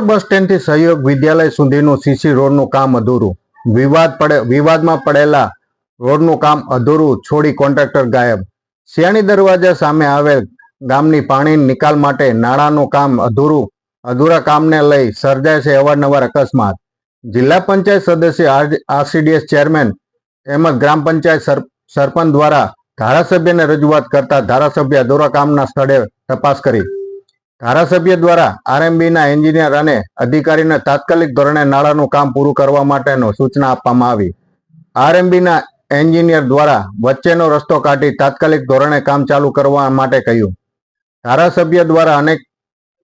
બસ સ્ટેન્ડથી સહયોગ વિદ્યાલય સુધીનું સીસી રોડનું કામ અધૂરું. વિવાદ પડે, વિવાદમાં પડેલા રોડનું કામ અધૂરું, છોડી કોન્ટ્રાક્ટર ગાયબ. શિયાણી દરવાજા સામે આવેલ ગામની પાણી નિકાલ માટે નાણાંનું કામ અધૂરું, અધૂરા કામને લઈ સર્જાય છે અવારનવાર અકસ્માત. જિલ્લા પંચાયત સદસ્ય આરસીડીએસ ચેરમેન એમજ ગ્રામ પંચાયત સર- સરપંચ દ્વારા ધારાસભ્યને રજૂઆત કરતા ધારાસભ્ય અધૂરા કામના સ્થળે તપાસ કરી. ધારાસભ્ય દ્વારા આરએમબીના એન્જિનિયર અને અધિકારીને તાત્કાલિક ધોરણે નાળાનું કામ પૂરું કરવા માટેનો સૂચના આપવામાં આવી. આરએમબીના એન્જિનિયર દ્વારા વચ્ચેનો રસ્તો કાઢી તાત્કાલિક ધોરણે કામ ચાલુ કરવા માટે કહ્યું. ધારાસભ્ય દ્વારા અનેક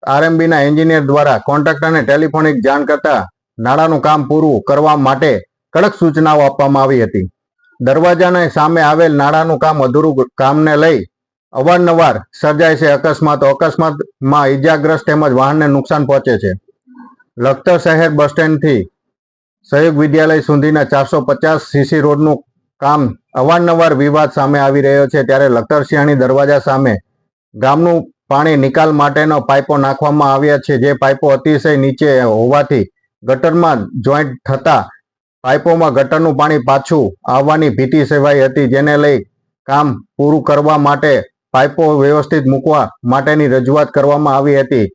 આરએમબીના એન્જિનિયર દ્વારા કોન્ટ્રાક્ટરને ટેલિફોનિક જાણ કરતા નાળાનું કામ પૂરું કરવા માટે કડક સૂચનાઓ આપવામાં આવી હતી. દરવાજાને સામે આવેલ નાળાનું કામ અધૂરું કામને લઈ અવારનવાર સર્જાય છે અકસ્માતો. અકસ્માતમાં ઈજાગ્રસ્ત તેમજ વાહનને નુકસાન પહોંચે છે. લખતર શહેર બસ સ્ટેન્ડથી સહયોગ વિદ્યાલય સુધીના ચારસો પચાસ સીસી રોડનું કામ અવારનવાર વિવાદ સામે આવી રહ્યો છે. ત્યારે લખતર દરવાજા સામે ગામનું પાણી નિકાલ માટેનો પાઇપો નાખવામાં આવ્યા છે. જે પાઇપો અતિશય નીચે હોવાથી ગટરમાં જોઈન્ટ થતા પાઇપોમાં ગટરનું પાણી પાછું આવવાની ભીતિ સેવાઈ હતી, જેને લઈ કામ પૂરું કરવા માટે પાઇપો વ્યવસ્થિત મૂકવા માટેની રજૂઆત કરવામાં આવી હતી.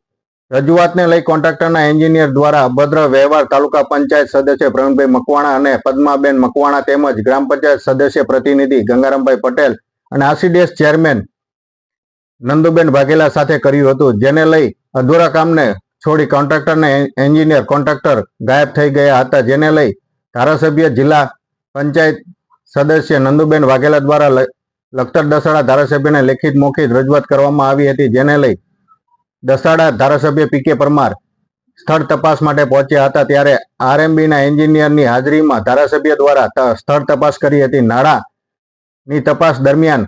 રજૂઆતને લઈ કોન્ટ્રાક્ટરના એન્જિનિયર દ્વારા અભદ્ર વ્યવહાર તાલુકા પંચાયત સદસ્ય પ્રવીણભાઈ મકવાણા અને પદ્માબેન મકવાણા તેમજ ગ્રામ પંચાયત સદસ્ય પ્રતિનિધિ ગંગારામભાઈ પટેલ અને આસીડીએસ ચેરમેન નંદુબેન વાઘેલા સાથે કર્યું હતું, જેને લઈ અધૂરા કામને છોડી કોન્ટ્રાક્ટરને એન્જિનિયર કોન્ટ્રાક્ટર ગાયબ થઈ ગયા હતા, જેને લઈ ધારાસભ્ય જિલ્લા પંચાયત સદસ્ય નંદુબેન વાઘેલા દ્વારા લખતર દસાડા ધારાસભ્યને લેખિત મૌખિક રજૂઆત કરવામાં આવી હતી, જેને લઈ દસાડા ધારાસભ્ય પી કે પરમાર સ્થળ તપાસ માટે પહોંચ્યા હતા, ત્યારે આરએમબીના એન્જિનિયરની હાજરીમાં ધારાસભ્ય દ્વારા સ્થળ તપાસ કરી હતી. નાળાની તપાસ દરમિયાન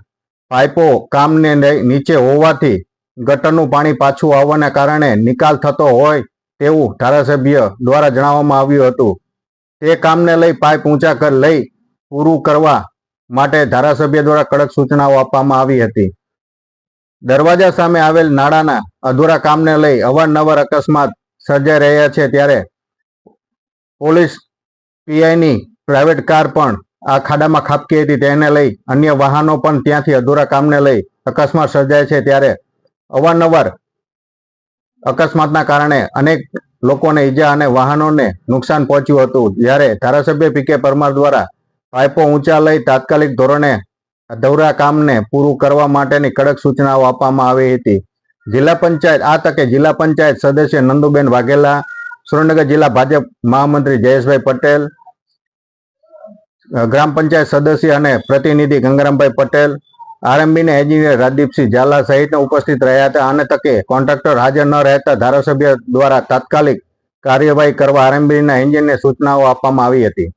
પાઇપો કામને નીચે હોવાથી ગટરનું પાણી પાછું આવવાના કારણે નિકાલ થતો હોય તેવું ધારાસભ્ય દ્વારા જણાવવામાં આવ્યું હતું. તે કામને લઈ પાઇપ ઊંચા કર, લઈ પૂરું કરવા માટે ધારાસભ્ય દ્વારા કડક સૂચનાઓ આપવામાં આવી હતી. દરવાજા સામે આવેલ નાળાના અધૂરા કામને લઈ અવારનવાર અકસ્માત સર્જાઈ રહ્યા છે ત્યારે પોલીસ પીઆઈની પ્રાઇવેટ કાર પણ આ ખાડામાં ખાબકી હતી. તેને લઈ અન્ય વાહનો પણ ત્યાંથી અધૂરા કામને લઈ અકસ્માત સર્જાય છે ત્યારે અવારનવાર અકસ્માતના કારણે અનેક લોકોને ઈજા અને વાહનોને નુકસાન પહોંચ્યું હતું. જ્યારે ધારાસભ્ય પી કે પરમાર દ્વારા પાઇપો ઊંચા લઈ તાત્કાલિક ધોરણે અધૂરા કામને પૂરું કરવા માટેની કડક સૂચનાઓ આપવામાં આવી હતી. જિલ્લા પંચાયત, આ તકે જિલ્લા પંચાયત સદસ્ય નંદુબેન વાઘેલા, સુરેન્દ્રનગર જિલ્લા ભાજપ મહામંત્રી જયેશભાઈ પટેલ ગ્રામ પંચાયત સદસ્ય અને પ્રતિનિધિ ગંગારામભાઈ પટેલ, આરએમબીના એન્જિનિયર રાજદીપસિંહ ઝાલા સહિતના ઉપસ્થિત રહ્યા હતા. આને તકે કોન્ટ્રાક્ટર હાજર ન રહેતા ધારાસભ્ય દ્વારા તાત્કાલિક કાર્યવાહી કરવા આરએમબીના એન્જિનને સૂચનાઓ આપવામાં આવી હતી.